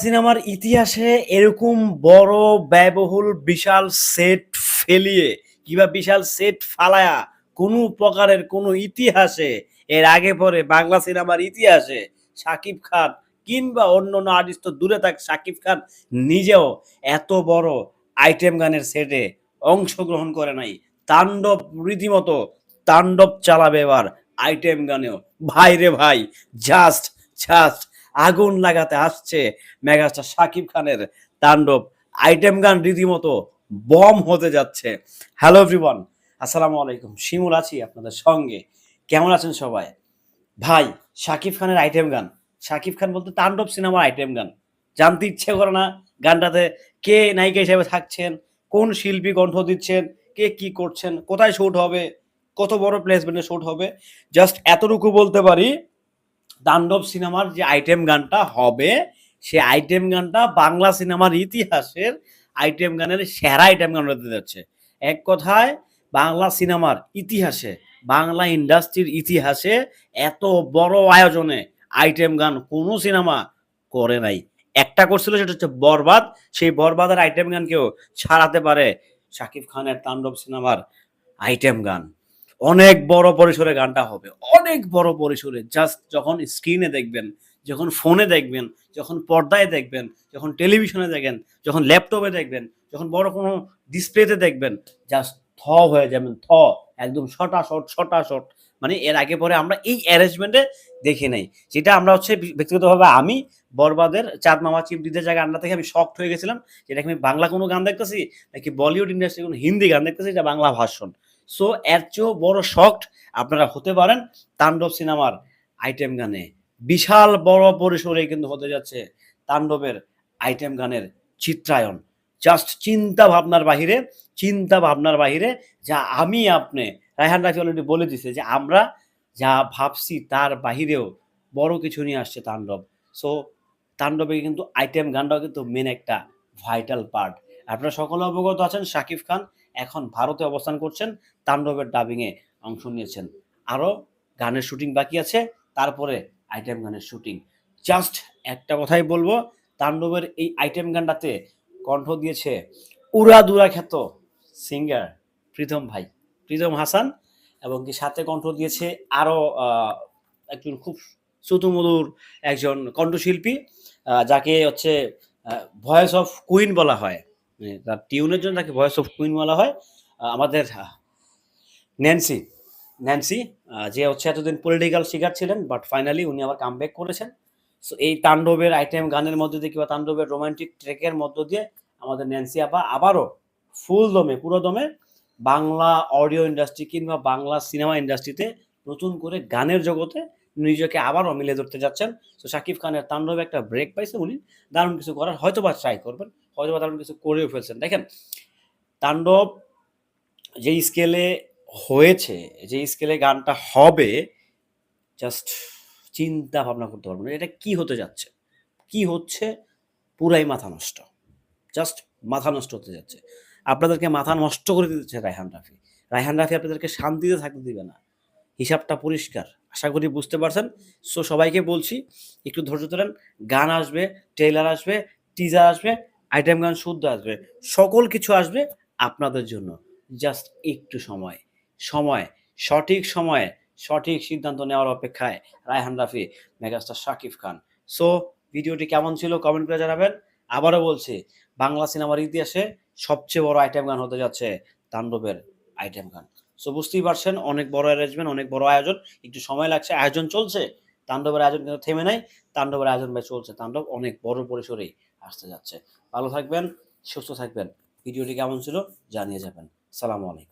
সিনেমার ইতিহাসে এরকম বড়, ব্যয়বহুল, বিশাল সেট ফেলিয়ে কিংবা বিশাল সেট ফালায়া কোনো প্রকারের কোনো ইতিহাসে, এর আগে পরে বাংলা সিনেমার ইতিহাসে শাকিব খান কিংবা অন্য অন্য আর্টিস্ট দূরে থাক, শাকিব খান নিজেও এত বড় আইটেম গানের সেটে অংশগ্রহণ করে নাই। তাণ্ডব রীতিমতো তাণ্ডব চালাবে এবার আইটেম গানেও। ভাই রে ভাই জাস্ট জাস্ট আগুন লাগাতে আসছে মেগাস্টার শাকিব খানের তাণ্ডব। আইটেম গান রীতিমতো বম হতে যাচ্ছে। হ্যালো এভরিওয়ান আসসালামু আলাইকুম। শিমুল আছি আপনাদের সঙ্গে। কেমন আছেন সবাই? ভাই, শাকিব খানের আইটেম গান। শাকিব খান বলতে তাণ্ডব সিনেমার আইটেম গান। জানতে ইচ্ছে করে না গানটাতে কে নায়িকা হিসেবে থাকছেন, কোন শিল্পী কণ্ঠ দিচ্ছেন, কে কি করছেন, কোথায় শ্যুট হবে, কত বড় প্লেসমেন্টে শ্যুট হবে। জাস্ট এতটুকু বলতে পারি তাণ্ডব সিনেমার যে আইটেম গানটা হবে, সে আইটেম গানটা বাংলা সিনেমার ইতিহাসের আইটেম গানের সেরা আইটেম গান হতে যাচ্ছে। এক কথায়, বাংলা সিনেমার ইতিহাসে, বাংলা ইন্ডাস্ট্রির ইতিহাসে এত বড় আয়োজনে আইটেম গান কোনো সিনেমা করে নাই। একটা করছিল, সেটা হচ্ছে বরবাদ। সেই বরবাদের আইটেম গানকেও ছাড়াতে পারে। শাকিব খানের তাণ্ডব সিনেমার আইটেম গান। অনেক বড় পরিসরে গানটা হবে। অনেক বড় পরিসরে জাস্ট যখন স্ক্রিনে দেখবেন, যখন ফোনে দেখবেন, যখন পর্দায় দেখবেন, যখন টেলিভিশনে দেখেন, যখন ল্যাপটপে দেখবেন, যখন বড় কোনো ডিসপ্লেতে দেখবেন জাস্ট থ হয়ে যাবেন, থ, একদম শটা শট শটা শট মানে এর আগে পরে আমরা এই অ্যারেঞ্জমেন্টে দেখি নাই। যেটা আমরা হচ্ছে ব্যক্তিগতভাবে আমি, বরবাদের চাঁদ মামা চিপ দিতে জায়গা আন্ডা থেকে আমি শক্ট হয়ে গেছিলাম যেটা আমি বাংলা কোনো গান দেখতেছি, নাকি বলিউড ইন্ডাস্ট্রি কোনো হিন্দি গান দেখতেছি, এটা বাংলা ভাষণ সো এর চেয়েও বড় শক্ট আপনারা হতে পারেন তাণ্ডব সিনেমার আইটেম গানে। বিশাল বড় পরিসরে কিন্তু হতে যাচ্ছে তাণ্ডবের আইটেম গানের চিত্রায়ন জাস্ট চিন্তা ভাবনার বাহিরে, চিন্তা ভাবনার বাহিরে যা আমি আপনি, রায়হান রাফি অলরেডি বলে দিছে যে আমরা যা ভাবছি তার বাহিরেও বড় কিছু নিয়ে আসছে তাণ্ডব। সো তাণ্ডবে কিন্তু আইটেম গানটাও কিন্তু মেন একটা ভাইটাল পার্ট আপনারা সকলে অবগত আছেন, শাকিব খান এখন ভারতে অবস্থান করছেন, তাণ্ডবের ডাবিংয়ে অংশ নিয়েছেন। আরও গানের শুটিং বাকি আছে, তারপরে আইটেম গানের শুটিং জাস্ট একটা কথাই বলব, তাণ্ডবের এই আইটেম গানটাতে কণ্ঠ দিয়েছে উড়াদুরা খ্যাত সিঙ্গার প্রীতম ভাই, প্রীতম হাসান, এবং কি সাথে কণ্ঠ দিয়েছে আরও একজন খুব সুতুমধুর একজন কণ্ঠশিল্পী যাকে হচ্ছে ভয়েস অফ কুইন বলা হয়। মানে তার টিউনের জন্য তাকে ভয়েস অফ কুইন বলা হয়। আমাদের ন্যান্সি ন্যান্সি যে হচ্ছে এতদিন পলিটিক্যাল শিকার ছিলেন বাট ফাইনালি উনি আবার কাম ব্যাক করেছেন। সো এই তাণ্ডবের আইটেম গানের মধ্যে দিয়ে কিংবা তাণ্ডবের রোমান্টিক ট্রেকের মধ্য দিয়ে আমাদের ন্যান্সি আপা আবারও ফুল দমে, পুরো দমে বাংলা অডিও ইন্ডাস্ট্রি কিংবা বাংলা সিনেমা ইন্ডাস্ট্রিতে নতুন করে গানের জগতে নিজেকে আবারও মিলে ধরতে যাচ্ছেন। তো শাকিব খানের তাণ্ডবে একটা ব্রেক পাইছে উনি। দারুণ কিছু করার হয়তো বা ট্রাই করবেন হয়তো বা দারুণ কিছু করেও ফেলছেন। দেখেন, তাণ্ডব যেই স্কেলে হয়েছে, যেই স্কেলে গানটা হবে জাস্ট চিন্তা ভাবনা করতে পারব না। এটা কি হতে যাচ্ছে? কি হচ্ছে? পুরাই মাথা নষ্ট। জাস্ট মাথা নষ্ট হতে যাচ্ছে। আপনাদেরকে মাথা নষ্ট করে দিতেছে রায়হান রাফি। রায়হান রাফি আপনাদেরকে শান্তিতে থাকতে দিবে না। হিসাবটা পরিষ্কার। আশা করি বুঝতে পারছেন। সো সবাইকে বলছি, একটু ধৈর্য ধরেন, গান আসবে ট্রেলার আসবে টিজার আসবে আইটেম গান শুদ্ধ আসবে, সকল কিছু আসবে আপনাদের জন্য। জাস্ট একটু সময় সময়, সঠিক সময়ে, সঠিক সিদ্ধান্ত নেওয়ার অপেক্ষায় রায়হান রাফি মেগাস্টার শাকিব খান। সো ভিডিওটি কেমন ছিল কমেন্ট করে জানাবেন। আবারও বলছি, বাংলা সিনেমার ইতিহাসে সবচেয়ে বড় আইটেম গান হতে যাচ্ছে তাণ্ডবের আইটেম গান। সো বুঝতেই পারছেন, অনেক বড় অ্যারেঞ্জমেন্ট অনেক বড় আয়োজন। একটু সময় লাগছে, আয়োজন চলছে। তাণ্ডবের আয়োজন কিন্তু থেমে নাই। তাণ্ডবের আয়োজন ভাই চলছে। তাণ্ডব অনেক বড় পরিসরেই আসতে যাচ্ছে। ভালো থাকবেন, সুস্থ থাকবেন। ভিডিওটি কেমন ছিল জানিয়ে যাবেন। সালামু আলাইকুম।